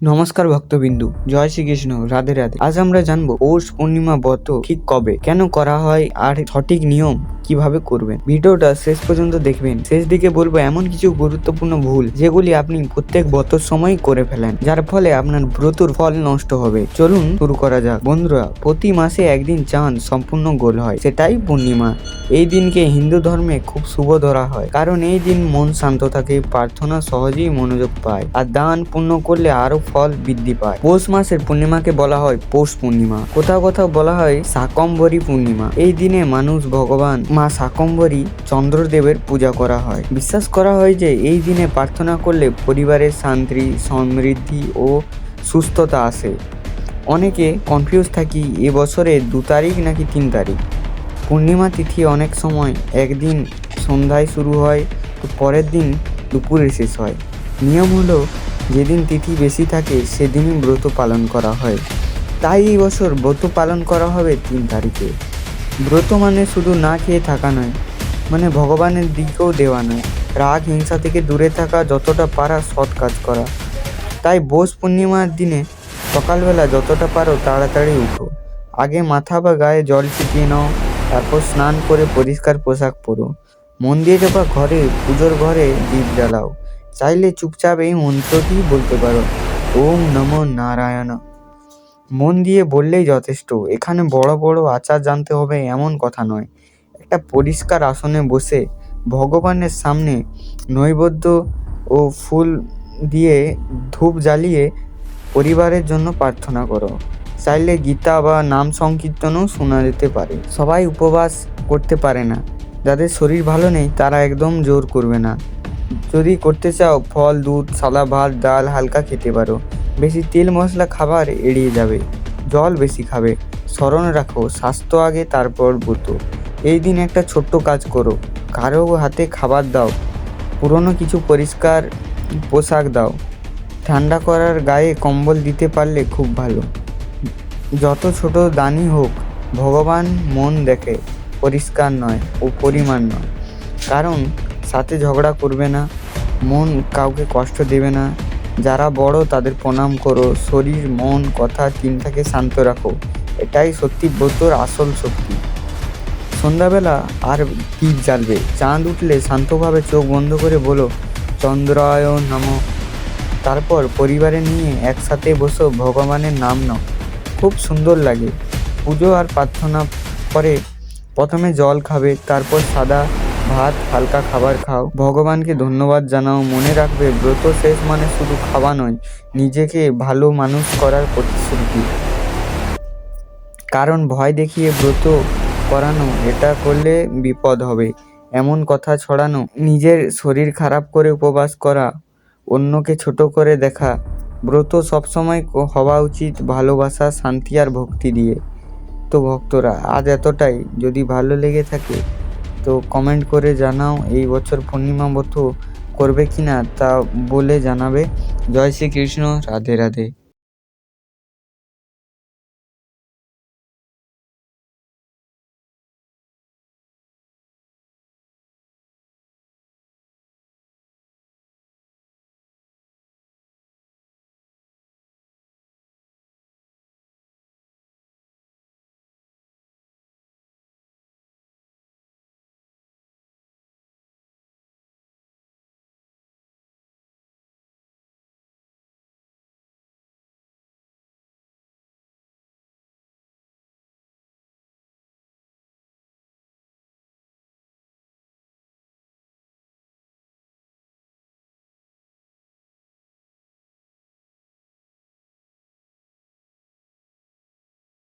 নমস্কার ভক্তবিন্দু, জয় শ্রীকৃষ্ণ, রাধে রাধে। আজ আমরা জানব পৌষ পূর্ণিমা ব্রত ঠিক কবে, কেন করা হয় আর সঠিক নিয়ম কীভাবে করবেন। ভিডিওটা শেষ পর্যন্ত দেখবেন। শেষ দিকে বলব এমন কিছু গুরুত্বপূর্ণ ভুল, যেগুলি আপনি প্রত্যেক ব্রতর সময় করে ফেলেন, যার ফলে আপনার ব্রতর ফল নষ্ট হবে। চলুন শুরু করা যাক। বন্ধুরা, প্রতি মাসে একদিন চাঁদ সম্পূর্ণ গোল হয়, সেটাই পূর্ণিমা। এই দিনকে হিন্দু ধর্মে খুব শুভ ধরা হয়, কারণ এই দিন মন শান্ত থাকে, প্রার্থনা সহজেই মনোযোগ পায়, আর দান পূর্ণ করলে আরও ফল বৃদ্ধি পায়। পৌষ মাসের পূর্ণিমাকে বলা হয় পৌষ পূর্ণিমা। কোথাও কোথাও বলা হয় শাকম্বরী পূর্ণিমা। এই দিনে মানুষ ভগবান মা শাকম্বরী চন্দ্রদেবের পূজা করা হয়। বিশ্বাস করা হয় যে এই দিনে প্রার্থনা করলে পরিবারের শান্তি, সমৃদ্ধি ও সুস্থতা আসে। অনেকে কনফিউজ থাকি এবছরে দু তারিখ নাকি তিন তারিখ। পূর্ণিমা তিথি অনেক সময় একদিন সন্ধ্যায় শুরু হয়, তো পরের দিন দুপুরে শেষ হয়। নিয়ম হলো যেদিন তিথি বেশি থাকে, সেদিনই ব্রত পালন করা হয়। তাই এই বছর ব্রত পালন করা হবে তিন তারিখে। ব্রত মানে শুধু না খেয়ে থাকা নয় মানে ভগবানের দিকেও দেওয়া নয়। রাগ, হিংসা থেকে দূরে থাকা যতটা পারা সৎ কাজ করা। তাই বোস পূর্ণিমার দিনে সকালবেলা যতটা পারো তাড়াতাড়ি উঠো। আগে মাথা বা গায়ে জল ছিটিয়ে নাও, তারপর স্নান করে পরিষ্কার পোশাক পরো। মন্দিরে বা ঘরে, পুজোর ঘরে দীপ জ্বালাও। চাইলে চুপচাপ এই মন্ত্রটি বলতে পারো। ওম নমো নারায়ণ। মন দিয়ে বললেই যথেষ্ট। এখানে বড় বড় আচার জানতে হবে এমন কথা নয়। একটা পরিষ্কার আসনে বসে ভগবানের সামনে নৈবেদ্য ও ফুল দিয়ে ধূপ জ্বালিয়ে পরিবারের জন্য প্রার্থনা করো। চাইলে গীতা বা নাম সংকীর্তনও শোনা যেতে পারে। সবাই উপবাস করতে পারে না। যাদের শরীর ভালো নেই, তারা একদম জোর করবে না। যদি করতে চাও, ফল, দুধ, সাদা ভাত, ডাল, হালকা খেতে পারো। বেশি তেল মশলা খাবার এড়িয়ে যাবে। জল বেশি খাবে। স্মরণ রাখো, স্বাস্থ্য আগে, তারপর ব্রত। এই দিন একটা ছোট্ট কাজ করো। কারও হাতে খাবার দাও। পুরনো কিছু পরিষ্কার পোশাক দাও। ঠান্ডা করার গায়ে কম্বল দিতে পারলে খুব ভালো। যত ছোট দানই হোক, ভগবান মন দেখে। পরিষ্কার নয় ও পরিমাণ নয়। কারণ সাথে ঝগড়া করবে না, মন কাউকে কষ্ট দেবে না। যারা বড় তাদের প্রণাম করো, শরীর, মন, কথা, চিন্তাকে শান্ত রাখো। এটাই সত্যি ব্রতর আসল শক্তি। সন্ধ্যাবেলা আর দীপ জ্বালবে চাঁদ উঠলে শান্তভাবে চোখ বন্ধ করে বলো, চন্দ্রায় নম। তারপর পরিবারে নিয়ে একসাথে বসো, ভগবানের নাম নাও। খুব সুন্দর লাগে। পুজো আর প্রার্থনা পরে প্রথমে জল খাবে, তারপর সাদা ভাত, হালকা খাবার খাও। ভগবানকে ধন্যবাদ জানাও। মনে রাখবে, ব্রত শেষ মানে শুধু খাওয়া নয়, নিজেকে ভালো মানুষ করার প্রতিশ্রুতি। কারণ ভয় দেখিয়ে ব্রত করানো, এটা করলে বিপদ হবে। এমন কথা ছড়ানো, নিজের শরীর খারাপ করে উপবাস করা, অন্যকে ছোট করে দেখা। ব্রত সবসময় হওয়া উচিত ভালোবাসা, শান্তি আর ভক্তি দিয়ে। তো ভক্তরা, আজ এতটাই। যদি ভালো লেগে থাকে তো কমেন্ট করে জানাও এই বছর পূর্ণিমা ব্রত করবে কি না তা বলে জানাবে। জয় শ্রীকৃষ্ণ, রাধে রাধে।